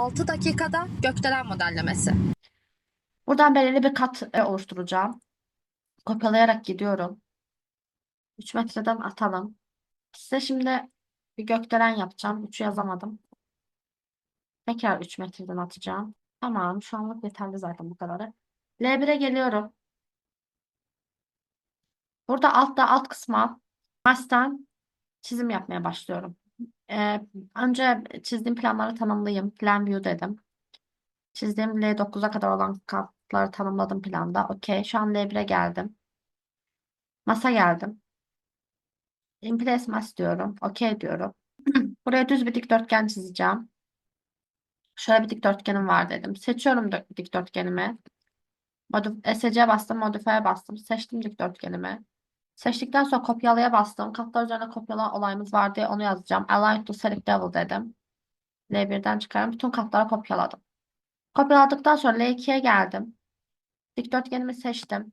6 dakikada gökdelen modellemesi. Buradan belirli bir kat e, oluşturacağım. Kopyalayarak gidiyorum. 3 metreden atalım. Size şimdi bir gökdelen yapacağım. 3'ü yazamadım. Tekrar 3 metreden atacağım. Tamam. Şu anlık yeterli zaten bu kadarı. L1'e geliyorum. Burada altta alt kısma baştan çizim yapmaya başlıyorum. Ee, önce çizdiğim planları tanımlayayım. Plan view dedim. Çizdiğim L9'a kadar olan katları tanımladım planda. Okey. Şu an L1'e geldim. Masa geldim. Place mass diyorum. Okey diyorum. Buraya düz bir dikdörtgen çizeceğim. Şöyle bir dikdörtgenim var dedim. Seçiyorum dö- dikdörtgenimi. Modif SC bastım, modify'e bastım. Seçtim dikdörtgenimi. Seçtikten sonra kopyalaya bastım. Katlar üzerine kopyala olayımız var diye onu yazacağım. Align to select level dedim. L1'den çıkarım. Bütün katlara kopyaladım. Kopyaladıktan sonra L2'ye geldim. Dikdörtgenimi seçtim.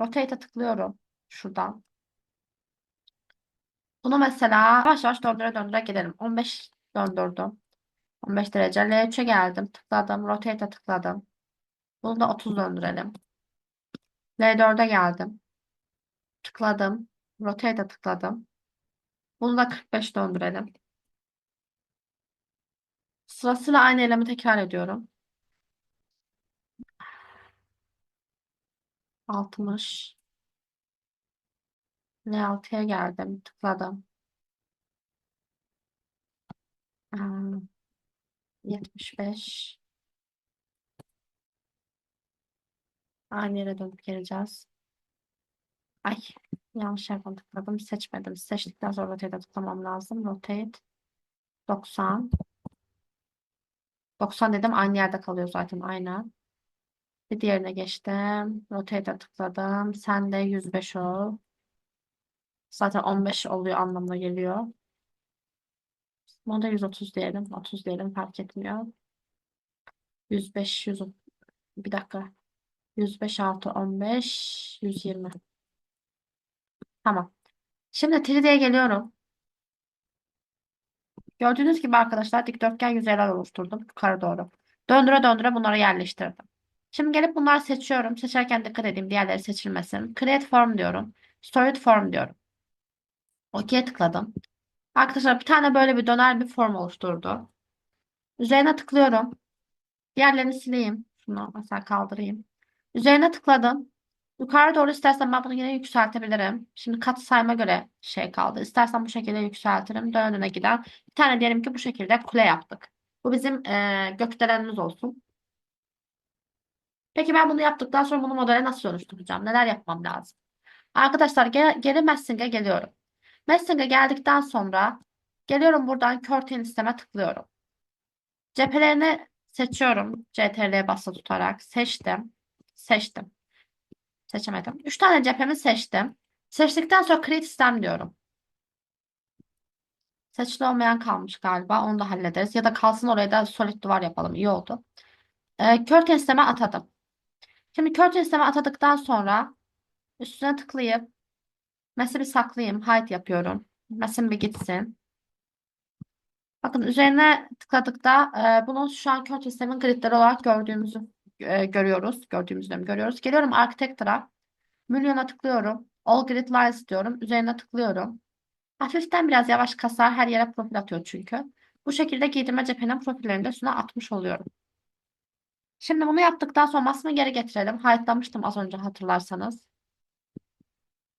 Rotate'e tıklıyorum. Şuradan. Bunu mesela yavaş yavaş döndüre döndüre gidelim. 15 döndürdüm. 15 derece. L3'e geldim. Tıkladım. Rotate'e tıkladım. Bunu da 30 döndürelim. L4'e geldim. Tıkladım. Rotate'e tıkladım. Bunu da 45 döndürelim. Sırasıyla aynı eylemi tekrar ediyorum. 60. L6'ya geldim. Tıkladım. Hmm, 75. Aynı yere dönüp geleceğiz. Ay yanlış yerden tıkladım. Seçmedim. Seçtikten sonra rotate'e tıklamam lazım. Rotate 90. 90 dedim. Aynı yerde kalıyor zaten. Aynen. Bir diğerine geçtim. Rotate'e tıkladım. Sen de 105 ol. Zaten 15 oluyor anlamına geliyor. Buna da 130 diyelim. 30 diyelim fark etmiyor. 105, 100. Bir dakika. 105 artı 15, 120. Tamam. Şimdi 3D'ye geliyorum. Gördüğünüz gibi arkadaşlar dikdörtgen yüzeyler oluşturdum yukarı doğru. Döndüre döndüre bunları yerleştirdim. Şimdi gelip bunları seçiyorum. Seçerken dikkat edeyim diğerleri seçilmesin. Create form diyorum. Stored form diyorum. OK'ye tıkladım. Arkadaşlar bir tane böyle bir döner bir form oluşturdu. Üzerine tıklıyorum. Diğerlerini sileyim. Şunu mesela kaldırayım. Üzerine tıkladım. Yukarı doğru istersen ben bunu yine yükseltebilirim. Şimdi kat sayma göre şey kaldı. İstersen bu şekilde yükseltirim. Döne gider. Bir tane diyelim ki bu şekilde kule yaptık. Bu bizim eee gökdelenimiz olsun. Peki ben bunu yaptıktan sonra bunu modele nasıl dönüştüreceğim? Neler yapmam lazım? Arkadaşlar geri, geri Messing'e geliyorum. Messing'e geldikten sonra geliyorum buradan Curtain isteme tıklıyorum. Cephelerini seçiyorum. CTRL'ye basılı tutarak seçtim. Seçtim. Seçemedim. 3 tane cephemi seçtim. Seçtikten sonra create sistem diyorum. Seçili olmayan kalmış galiba. Onu da hallederiz. Ya da kalsın oraya da solid duvar yapalım. İyi oldu. Ee, curtain sisteme atadım. Şimdi curtain sisteme atadıktan sonra üstüne tıklayıp bir saklayayım. Hide yapıyorum. Mesela bir gitsin. Bakın üzerine tıkladıkta e, bunun şu an curtain sistemin gridleri olarak gördüğümüzü e, görüyoruz. Gördüğümüzü de görüyoruz. Geliyorum Architecture'a. Milyona tıklıyorum. All grid lines diyorum. Üzerine tıklıyorum. Hafiften biraz yavaş kasar. Her yere profil atıyor çünkü. Bu şekilde giydirme cephenin profillerini de üstüne atmış oluyorum. Şimdi bunu yaptıktan sonra masamı geri getirelim. Hide'lamıştım az önce hatırlarsanız.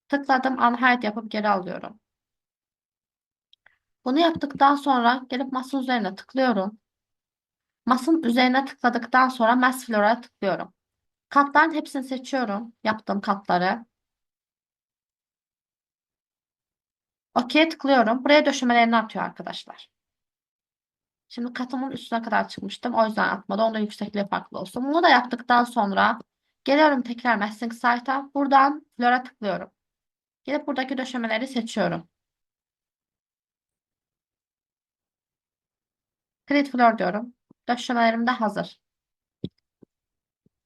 Tıkladım. Unhide yapıp geri alıyorum. Bunu yaptıktan sonra gelip masanın üzerine tıklıyorum. Masanın üzerine tıkladıktan sonra Mass Floor'a tıklıyorum. Katların hepsini seçiyorum. Yaptığım katları. OK'ye tıklıyorum. Buraya döşemelerini atıyor arkadaşlar. Şimdi katımın üstüne kadar çıkmıştım. O yüzden atmadı. Onda yüksekliği farklı olsun. Bunu da yaptıktan sonra geliyorum tekrar Masking Site'a. Buradan Floor'a tıklıyorum. Gelip buradaki döşemeleri seçiyorum. Create Floor diyorum. Döşemelerim de hazır.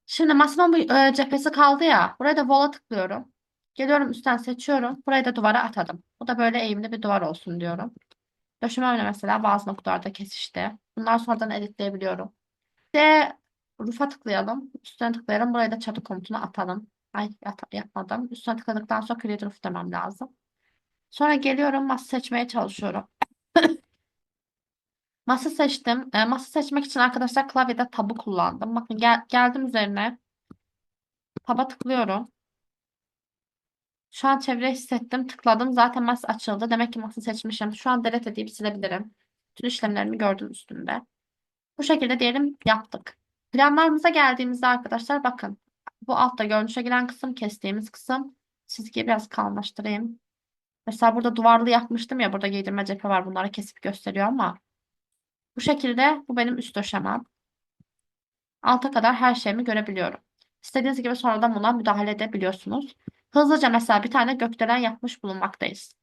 Şimdi masamın bu e, cephesi kaldı ya. Buraya da Wall'a tıklıyorum. Geliyorum üstten seçiyorum. Burayı da duvara atadım. Bu da böyle eğimli bir duvar olsun diyorum. Döşememle mesela bazı noktalarda kesişti. Bunları sonradan editleyebiliyorum. De rufa tıklayalım. Üstüne tıklayalım. Buraya da çatı komutunu atalım. Ay yapmadım. Üstüne tıkladıktan sonra create roof demem lazım. Sonra geliyorum masa seçmeye çalışıyorum. Masa seçtim. E, masa seçmek için arkadaşlar klavyede tabı kullandım. Bakın gel- geldim üzerine. Taba tıklıyorum. Şu an çevre hissettim. Tıkladım. Zaten masa açıldı. Demek ki masa seçmişim. Şu an delete edip silebilirim. Bütün işlemlerimi gördüm üstünde. Bu şekilde diyelim yaptık. Planlarımıza geldiğimizde arkadaşlar bakın. Bu altta görünüşe giren kısım kestiğimiz kısım. Çizgiyi biraz kalınlaştırayım. Mesela burada duvarlı yapmıştım ya. Burada giydirme cephe var. Bunları kesip gösteriyor ama. Bu şekilde bu benim üst döşemem. Alta kadar her şeyimi görebiliyorum. İstediğiniz gibi sonradan buna müdahale edebiliyorsunuz. Hızlıca mesela bir tane gökdelen yapmış bulunmaktayız.